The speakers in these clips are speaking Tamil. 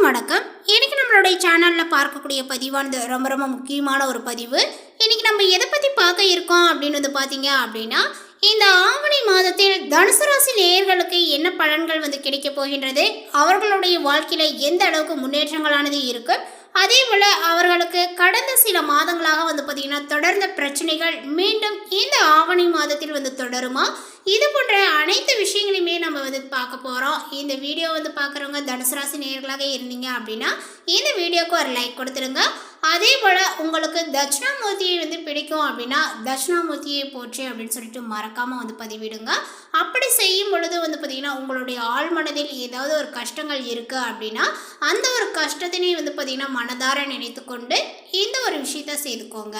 எல்லாருக்கும் வணக்கம். இன்னைக்கு நம்மளுடைய சேனலில் பார்க்கக்கூடிய பதிவானது ரொம்ப ரொம்ப முக்கியமான ஒரு பதிவு. இன்னைக்கு நம்ம எதை பற்றி பார்க்க இருக்கோம் அப்படின்னு வந்து பார்த்தீங்க அப்படின்னா இந்த ஆவணி மாதத்தில் தனுசு ராசி நேயர்களுக்கு என்ன பலன்கள் வந்து கிடைக்க போகின்றது? அவர்களுடைய வாழ்க்கையில் எந்த அளவுக்கு முன்னேற்றங்களானது இருக்குது அதே போல் அவர்களுக்கு கடந்த சில மாதங்களாக வந்து பார்த்திங்கன்னா தொடர்ந்த பிரச்சனைகள் மீண்டும் இந்த ஆவணி மாதத்தில் வந்து தொடருமா? இது போன்ற அனைத்து விஷயங்களையுமே நம்ம வந்து பார்க்க போகிறோம் இந்த வீடியோ வந்து பார்க்குறவங்க தனுசு ராசி நேர்களாக இருந்தீங்க அப்படின்னா இந்த வீடியோக்கு ஒரு லைக் கொடுத்துருங்க. அதே போல் உங்களுக்கு தட்சிணாமூர்த்தியை வந்து பிடிக்கும் அப்படின்னா தட்சிணாமூர்த்தியை போற்றி அப்படின்னு சொல்லிட்டு மறக்காமல் வந்து பதிவிடுங்க. அப்படி செய்யும் பொழுது வந்து பார்த்திங்கன்னா உங்களுடைய ஆழ்மனதில் ஏதாவது ஒரு கஷ்டங்கள் இருக்குது அப்படின்னா அந்த ஒரு கஷ்டத்தினை வந்து பார்த்திங்கன்னா மனதார நினைத்து கொண்டு இந்த ஒரு விஷயத்த செய்துக்கோங்க.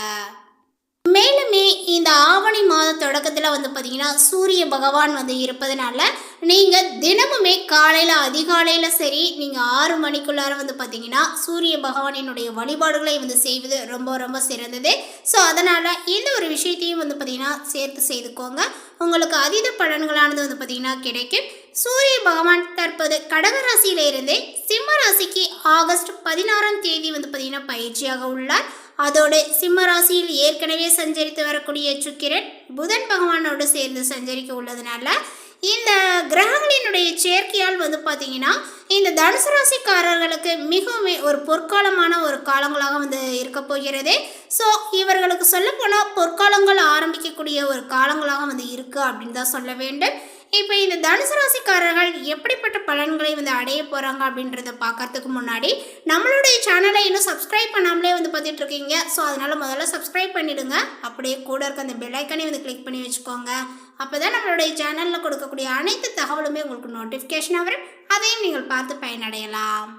மேலுமே இந்த ஆவணி மாத தொடக்கத்தில் வந்து பார்த்திங்கன்னா சூரிய பகவான் வந்து இருப்பதனால நீங்கள் தினமுமே காலையில் அதிகாலையில் சரி நீங்கள் ஆறு மணிக்குள்ளார வந்து பார்த்தீங்கன்னா சூரிய பகவானினுடைய வழிபாடுகளை வந்து செய்வது ரொம்ப ரொம்ப சிறந்தது. ஸோ அதனால் இந்த ஒரு விஷயத்தையும் வந்து பார்த்தீங்கன்னா சேர்த்து செய்துக்கோங்க. உங்களுக்கு அதீத பலன்களானது வந்து பார்த்திங்கன்னா கிடைக்கும். சூரிய பகவான் தற்போது கடகராசியிலிருந்து சிம்ம ராசிக்கு ஆகஸ்ட் பதினாறாம் தேதி வந்து பார்த்திங்கன்னா பயிற்சியாக உள்ளார். அதோடு சிம்ம ராசியில் ஏற்கனவே சஞ்சரித்து வரக்கூடிய சுக்கிரன் புதன் பகவானோடு சேர்ந்து சஞ்சரிக்க உள்ளதுனால இந்த கிரகங்களினுடைய சேர்க்கையால் வந்து பார்த்தீங்கன்னா இந்த தனுசு ராசிக்காரர்களுக்கு மிகவும் ஒரு பொற்காலமான ஒரு காலங்களாக வந்து இருக்க போகிறது. ஸோ இவர்களுக்கு சொல்லப்போனால் பொற்காலங்கள் ஆரம்பிக்கக்கூடிய ஒரு காலங்களாக வந்து இருக்குது அப்படின்னு தான் சொல்ல வேண்டும். இப்போ இந்த தனுசு ராசிக்காரர்கள் எப்படிப்பட்ட பலன்களை வந்து அடைய போகிறாங்க அப்படின்றத பார்க்கறதுக்கு முன்னாடி நம்மளுடைய சேனலை இன்னும் சப்ஸ்கிரைப் பண்ணாமலே வந்து பார்த்துட்டு இருக்கீங்க. ஸோ அதனால் முதல்ல சப்ஸ்கிரைப் பண்ணிவிடுங்க அப்படியே கூட இருக்க அந்த பெல்லைக்கனே வந்து கிளிக் பண்ணி வச்சுக்கோங்க. அப்போ தான் நம்மளுடைய சேனலில் கொடுக்கக்கூடிய அனைத்து தகவலுமே உங்களுக்கு நோட்டிஃபிகேஷன் வரும். அதையும் நீங்கள் பார்த்து பயனடையலாம்.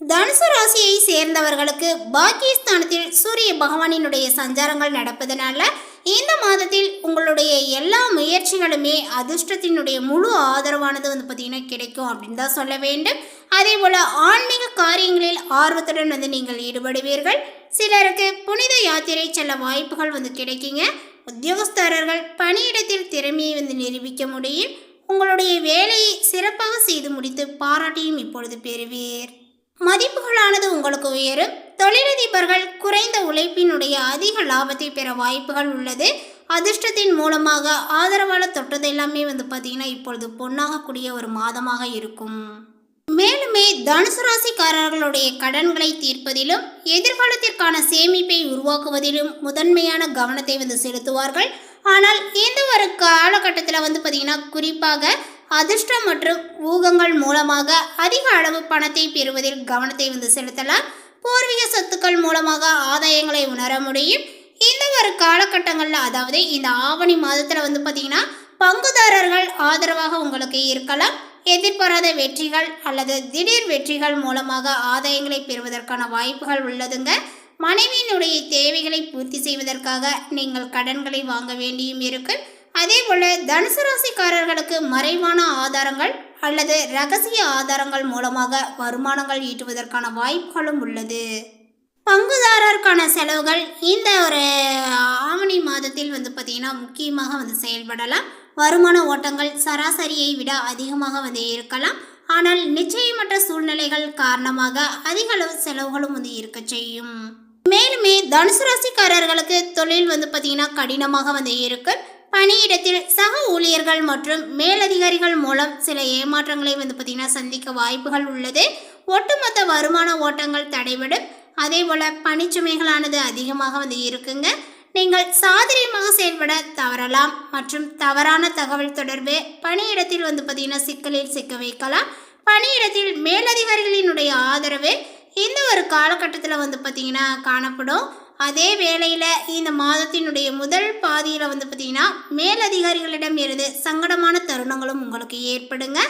தனுசு ராசியை சேர்ந்தவர்களுக்கு பாக்கியஸ்தானத்தில் சூரிய பகவானினுடைய சஞ்சாரங்கள் நடப்பதனால இந்த மாதத்தில் உங்களுடைய எல்லா முயற்சிகளுமே அதிர்ஷ்டத்தினுடைய முழு ஆதரவானது வந்து பார்த்திங்கன்னா கிடைக்கும் அப்படின்னு தான் சொல்ல வேண்டும். அதே போல் ஆன்மீக காரியங்களில் ஆர்வத்துடன் வந்து நீங்கள் ஈடுபடுவீர்கள். சிலருக்கு புனித யாத்திரை செல்ல வாய்ப்புகள் வந்து கிடைக்குங்க. உத்தியோகஸ்தரர்கள் பணியிடத்தில் திறமையை வந்து நிரூபிக்க முடியும். உங்களுடைய வேலையை சிறப்பாக செய்து முடித்து பாராட்டியும் இப்பொழுது பெறுவீர். மதிப்புகளானது உங்களுக்கு உயரும். தொழிலதிபர்கள் குறைந்த உழைப்பினுடைய அதிக லாபத்தை பெற வாய்ப்புகள் உள்ளது. அதிர்ஷ்டத்தின் மூலமாக ஆதரவாளர் தொட்டது எல்லாமே வந்து பார்த்திங்கன்னா இப்பொழுது பொன்னாகக்கூடிய ஒரு மாதமாக இருக்கும். மேலுமே தனுசு ராசிக்காரர்களுடைய கடன்களை தீர்ப்பதிலும் எதிர்காலத்திற்கான சேமிப்பை உருவாக்குவதிலும் முதன்மையான கவனத்தை வந்து செலுத்துவார்கள். ஆனால் இந்த ஒரு காலகட்டத்தில் வந்து பார்த்திங்கன்னா குறிப்பாக அதிர்ஷ்டம் மற்றும் ஊகங்கள் மூலமாக அதிக அளவு பணத்தை பெறுவதில் கவனத்தை வந்து செலுத்தலாம். பூர்வீக சொத்துக்கள் மூலமாக ஆதாயங்களை உணர முடியும். இந்த ஒரு காலகட்டங்களில் அதாவது இந்த ஆவணி மாதத்தில் வந்து பார்த்திங்கன்னா பங்குதாரர்கள் ஆதரவாக உங்களுக்கு இருக்கலாம். எதிர்பாராத வெற்றிகள் அல்லது திடீர் வெற்றிகள் மூலமாக ஆதாயங்களை பெறுவதற்கான வாய்ப்புகள் உள்ளதுங்க. மனைவியினுடைய தேவைகளை பூர்த்தி செய்வதற்காக நீங்கள் கடன்களை வாங்க வேண்டியும் இருக்கு. அதே போல தனுசு ராசிக்காரர்களுக்கு மறைவான ஆதாரங்கள் அல்லது ரகசிய ஆதாரங்கள் மூலமாக வருமானங்கள் ஈட்டுவதற்கான வாய்ப்புகளும் உள்ளது. பங்குதாரருக்கான செலவுகள் இந்த ஒரு ஆவணி மாதத்தில் வந்து பார்த்திங்கன்னா முக்கியமாக வந்து செயல்படலாம். வருமான ஓட்டங்கள் சராசரியை விட அதிகமாக வந்து இருக்கலாம். ஆனால் நிச்சயமற்ற சூழ்நிலைகள் காரணமாக அதிக அளவு செலவுகளும் வந்து இருக்க செய்யும். மேலுமே தனுசு ராசிக்காரர்களுக்கு தொழில் வந்து பார்த்திங்கன்னா கடினமாக வந்து இருக்குது பணியிடத்தில் சக ஊழியர்கள் மற்றும் மேலதிகாரிகள் மூலம் சில ஏமாற்றங்களை வந்து பார்த்திங்கன்னா சந்திக்க வாய்ப்புகள் உள்ளது. ஒட்டுமொத்த வருமான ஓட்டங்கள் தடைபடும். அதே போல் பணிச்சுமைகளானது அதிகமாக வந்து இருக்குங்க. நீங்கள் சாதரியமாக செயல்பட தவறலாம் மற்றும் தவறான தகவல் தொடர்பு பணியிடத்தில் வந்து பார்த்திங்கன்னா சிக்கலில் சிக்க வைக்கலாம். பணியிடத்தில் மேலதிகாரிகளினுடைய ஆதரவு இந்த ஒரு காலகட்டத்தில் வந்து பார்த்திங்கன்னா காணப்படும். அதே வேளையில் இந்த மாதத்தினுடைய முதல் பாதியில் வந்து பார்த்திங்கன்னா மேலதிகாரிகளிடம் இருந்து சங்கடமான தருணங்களும் உங்களுக்கு ஏற்படுங்க.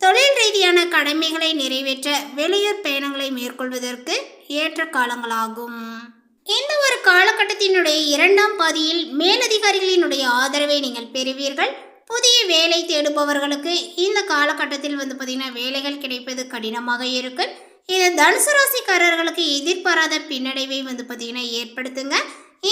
தொழில் ரீதியான கடமைகளை நிறைவேற்ற வெளியூர் பயணங்களை மேற்கொள்வதற்கு ஏற்ற காலங்களாகும். இந்த ஒரு காலகட்டத்தினுடைய இரண்டாம் பாதியில் மேலதிகாரிகளினுடைய ஆதரவை நீங்கள் பெறுவீர்கள். புதிய வேலை தேடுபவர்களுக்கு இந்த காலகட்டத்தில் வந்து பார்த்திங்கன்னா வேலைகள் கிடைப்பது கடினமாக இருக்கும் இது தனுசு ராசிக்காரர்களுக்கு எதிர்பாராத பின்னடைவை வந்து பார்த்திங்கன்னா ஏற்படுத்துங்க.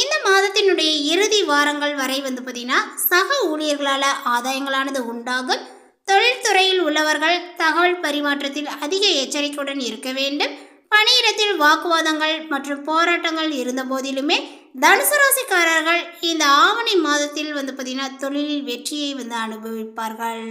இந்த மாதத்தினுடைய இறுதி வாரங்கள் வரை வந்து பார்த்திங்கன்னா சக ஊழியர்களால் ஆதாயங்களானது உண்டாகும். தொழில்துறையில் உள்ளவர்கள் தகவல் பரிமாற்றத்தில் அதிக எச்சரிக்கையுடன் இருக்க வேண்டும். பணியிடத்தில் வாக்குவாதங்கள் மற்றும் போராட்டங்கள் இருந்த போதிலுமே தனுசு ராசிக்காரர்கள் இந்த ஆவணி மாதத்தில் வந்து பார்த்தீங்கன்னா தொழிலில் வெற்றியை வந்து அனுபவிப்பார்கள்.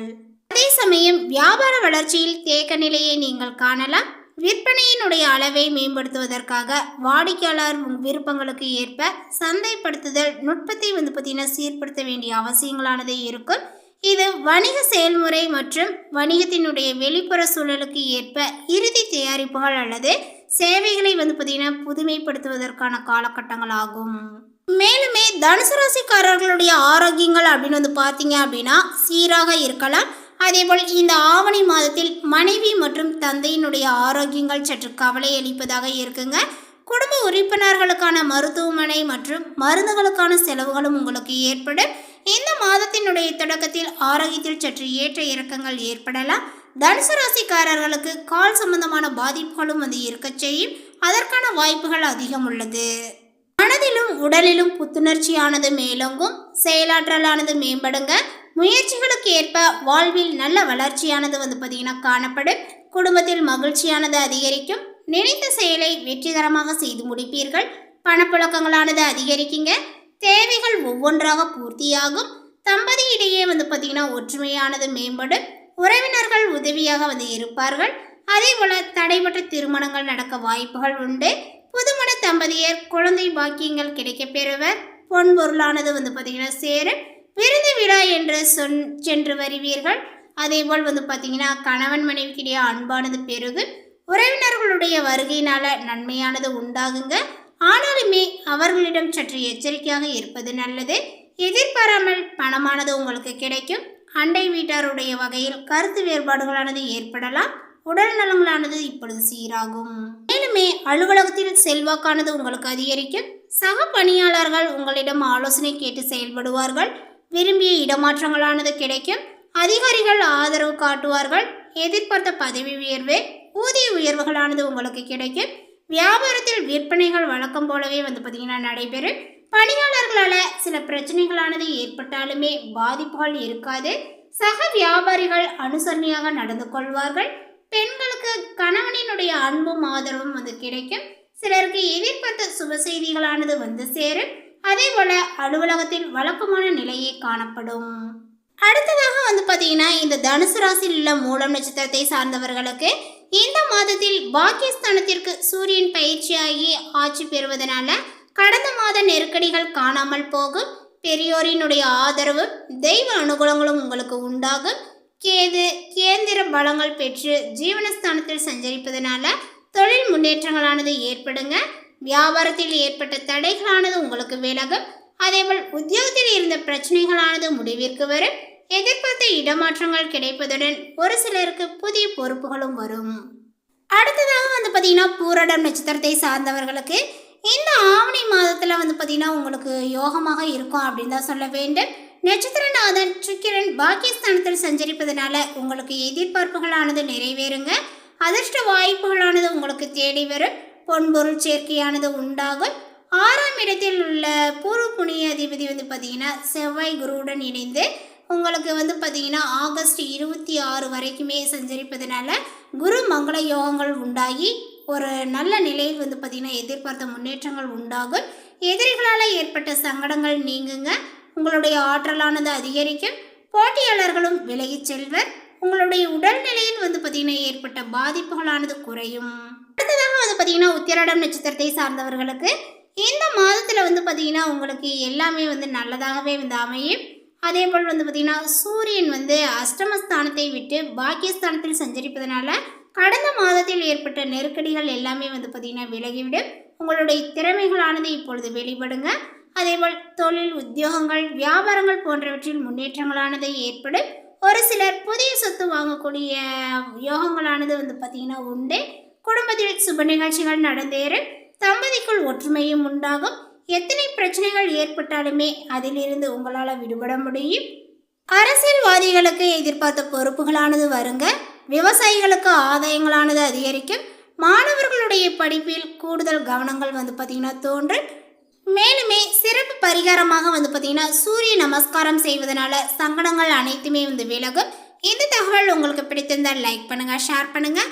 அதே சமயம் வியாபார வளர்ச்சியில் தேக்க நிலையை நீங்கள் காணலாம். விற்பனையினுடைய அளவை மேம்படுத்துவதற்காக வாடிக்கையாளர் விருப்பங்களுக்கு ஏற்ப சந்தைப்படுத்துதல் நுட்பத்தை வந்து பார்த்தீங்கன்னா சீர்படுத்த வேண்டிய அவசியங்களானது இருக்கும். இது வணிக செயல்முறை மற்றும் வணிகத்தினுடைய வெளிப்புற சூழலுக்கு ஏற்ப இறுதி தயாரிப்புகள் அல்லது சேவைகளை வந்து பார்த்தீங்கன்னா புதுமைப்படுத்துவதற்கான காலகட்டங்கள் ஆகும் மேலுமே தனுசு ராசிக்காரர்களுடைய ஆரோக்கியங்கள் அப்படின்னு வந்து பார்த்தீங்க அப்படின்னா சீராக இருக்கலாம். அதேபோல் இந்த ஆவணி மாதத்தில் மனைவி மற்றும் தந்தையினுடைய ஆரோக்கியங்கள் சற்று கவலை அளிப்பதாக இருக்குங்க. குடும்ப உறுப்பினர்களுக்கான மருத்துவமனை மற்றும் மருந்துகளுக்கான செலவுகளும் உங்களுக்கு ஏற்படும். இந்த மாதத்தினுடைய தொடக்கத்தில் ஆரோக்கியத்தில் சற்று ஏற்ற இறக்கங்கள் ஏற்படலாம். தனுசு ராசிக்காரர்களுக்கு கால் சம்பந்தமான பாதிப்புகளும் வந்து இருக்கச் செய்யும். அதற்கான வாய்ப்புகள் அதிகம் உள்ளது. மனதிலும் உடலிலும் புத்துணர்ச்சியானது மேலோங்கும். செயலாற்றலானது மேம்படுங்க. முயற்சிகளுக்கு ஏற்ப வாழ்வில் நல்ல வளர்ச்சியானது வந்து பார்த்தீங்கன்னா காணப்படும். குடும்பத்தில் மகிழ்ச்சியானது அதிகரிக்கும். நினைத்த செயலை வெற்றிகரமாக செய்து முடிப்பீர்கள். பணப்புழக்கங்களானது அதிகரிக்குங்க. தேவைகள் ஒவ்வொன்றாக பூர்த்தியாகும். தம்பதியிடையே வந்து பார்த்தீங்கன்னா ஒற்றுமையானது மேம்படும். உறவினர்கள் உதவியாக வந்து இருப்பார்கள். அதே போல தடைபட்ட திருமணங்கள் நடக்க வாய்ப்புகள் உண்டு. புதுமண தம்பதியர் குழந்தை பாக்கியங்கள் கிடைக்கப் பெறுவர். பொன் பொருளானது வந்து பார்த்தீங்கன்னா சேரும். விருது என்று சொன் சென்று வருவீர்கள். அதேபோல் வந்து பார்த்தீங்கன்னா கணவன் மனைவிக்கிடையே அன்பானது பெருகு உறவினர்களுடைய வருகையினால நன்மையானது உண்டாகுங்க. ஆனாலுமே அவர்களிடம் சற்று எச்சரிக்கையாக இருப்பது நல்லது. எதிர்பாராமல் பணமானது உங்களுக்கு கிடைக்கும். அண்டை வீட்டாருடைய வகையில் கருத்து வேறுபாடுகளானது ஏற்படலாம். உடல் நலங்களானது இப்பொழுது சீராகும். மேலுமே அலுவலகத்தில் செல்வாக்கானது உங்களுக்கு அதிகரிக்கும். சக பணியாளர்கள் உங்களிடம் ஆலோசனை கேட்டு செயல்படுவார்கள். விரும்பிய இடமாற்றங்களானது கிடைக்கும். அதிகாரிகள் ஆதரவு காட்டுவார்கள். எதிர்பார்த்த பதவி உயர்வு ஊதிய உயர்வுகளானது உங்களுக்கு கிடைக்கும். வியாபாரத்தில் விற்பனைகள் வழக்கம் போலவே வந்து பார்த்தீங்கன்னா நடைபெறும். பணியாளர்களால் சில பிரச்சனைகளானது ஏற்பட்டாலுமே பாதிப்புகள் இருக்காது. சக வியாபாரிகள் அனுசரணையாக நடந்து கொள்வார்கள். பெண்களுக்கு கணவனினுடைய அன்பும் ஆதரவும் வந்து கிடைக்கும். சிலருக்கு எதிர்பார்த்த சுப செய்திகளானது வந்து சேரும். அதே போல அலுவலகத்தில் வழக்கமான நிலையே காணப்படும். அடுத்ததாக வந்து பார்த்தீங்கன்னா இந்த தனுசு ராசியில் உள்ள மூலம் நட்சத்திரத்தை சார்ந்தவர்களுக்கு இந்த மாதத்தில் பாக்கியஸ்தானத்திற்கு சூரியன் பயிற்சியாகி ஆட்சி பெறுவதனால கடந்த மாத நெருக்கடிகள் காணாமல் போகும். பெரியோரினுடைய ஆதரவு தெய்வ அனுகூலங்களும் உங்களுக்கு உண்டாகும். கேது கேந்திர பலங்கள் பெற்று ஜீவனஸ்தானத்தில் சஞ்சரிப்பதனால தொழில் முன்னேற்றங்களானது ஏற்படுங்க. வியாபாரத்தில் ஏற்பட்ட தடைகளானது உங்களுக்கு விலகும். அதேபோல் உத்தியோகத்தில் இருந்த பிரச்சனைகளானது முடிவிற்கு வரும். எதிர்பார்த்த இடமாற்றங்கள் கிடைப்பதுடன் ஒரு சிலருக்கு புதிய பொறுப்புகளும் வரும். அடுத்ததாக வந்து பார்த்தீங்கன்னா பூரடம் நட்சத்திரத்தை சார்ந்தவர்களுக்கு இந்த ஆவணி மாதத்தில் வந்து பார்த்தீங்கன்னா உங்களுக்கு யோகமாக இருக்கும் அப்படின்னு தான் சொல்ல வேண்டும். நட்சத்திரநாதன் சுக்கிரன் பாக்கியஸ்தானத்தில் சஞ்சரிப்பதனால உங்களுக்கு எதிர்பார்ப்புகளானது நிறைவேறுங்க. அதிர்ஷ்ட வாய்ப்புகளானது உங்களுக்கு தேடி வரும். பொன்பொருள் சேர்க்கையானது உண்டாகும். ஆறாம் இடத்தில் உள்ள பூர்வ புண்ணிய அதிபதி வந்து பார்த்தீங்கன்னா செவ்வாய் குருவுடன் இணைந்து உங்களுக்கு வந்து பார்த்தீங்கன்னா ஆகஸ்ட் இருபத்தி ஆறு வரைக்குமே சஞ்சரிப்பதனால குரு மங்கள யோகங்கள் உண்டாகி ஒரு நல்ல நிலையில் வந்து பார்த்தீங்கன்னா எதிர்பார்த்த முன்னேற்றங்கள் உண்டாகும். எதிரிகளால் ஏற்பட்ட சங்கடங்கள் நீங்குங்க. உங்களுடைய ஆற்றலானது அதிகரிக்கும். போட்டியாளர்களும் விலகிச் செல்வர். உங்களுடைய உடல்நிலையில் வந்து பார்த்தீங்கன்னா ஏற்பட்ட பாதிப்புகளானது குறையும். அடுத்ததாக வந்து பார்த்தீங்கன்னா உத்திராடம் நட்சத்திரத்தை சார்ந்தவர்களுக்கு இந்த மாதத்தில் வந்து பார்த்தீங்கன்னா உங்களுக்கு எல்லாமே வந்து நல்லதாகவே வந்து அமையும். அதே போல் வந்து பார்த்தீங்கன்னா சூரியன் வந்து அஷ்டமஸ்தானத்தை விட்டு பாக்கியஸ்தானத்தில் சஞ்சரிப்பதனால கடந்த மாதத்தில் ஏற்பட்ட நெருக்கடிகள் எல்லாமே வந்து பார்த்தீங்கன்னா விலகிவிடும். உங்களுடைய திறமைகளானது இப்பொழுது வெளிப்படுங்க. அதேபோல் தொழில் உத்தியோகங்கள் வியாபாரங்கள் போன்றவற்றில் முன்னேற்றங்களானது ஏற்படும். ஒரு சிலர் புதிய சொத்து வாங்கக்கூடிய யோகங்களானது வந்து பார்த்தீங்கன்னா உண்டு. குடும்பத்தில் சுப நிகழ்ச்சிகள் நடந்தேறும். தம்பதிக்குள் ஒற்றுமையும் உண்டாகும். எத்தனை பிரச்சனைகள் ஏற்பட்டாலுமே அதிலிருந்து உங்களால் விடுபட முடியும். அரசியல்வாதிகளுக்கு எதிர்பார்த்த பொறுப்புகளானது வருங்க. விவசாயிகளுக்கு ஆதாயங்களானது அதிகரிக்கும். மாணவர்களுடைய படிப்பில் கூடுதல் கவனங்கள் வந்து பார்த்திங்கன்னா தோன்றும். மேலுமே சிறப்பு பரிகாரமாக வந்து பார்த்திங்கன்னா சூரிய நமஸ்காரம் செய்வதனால சங்கடங்கள் அனைத்துமே வந்து விலகும். இந்த தகவல் உங்களுக்கு பிடித்திருந்தால் லைக் பண்ணுங்கள் ஷேர் பண்ணுங்கள்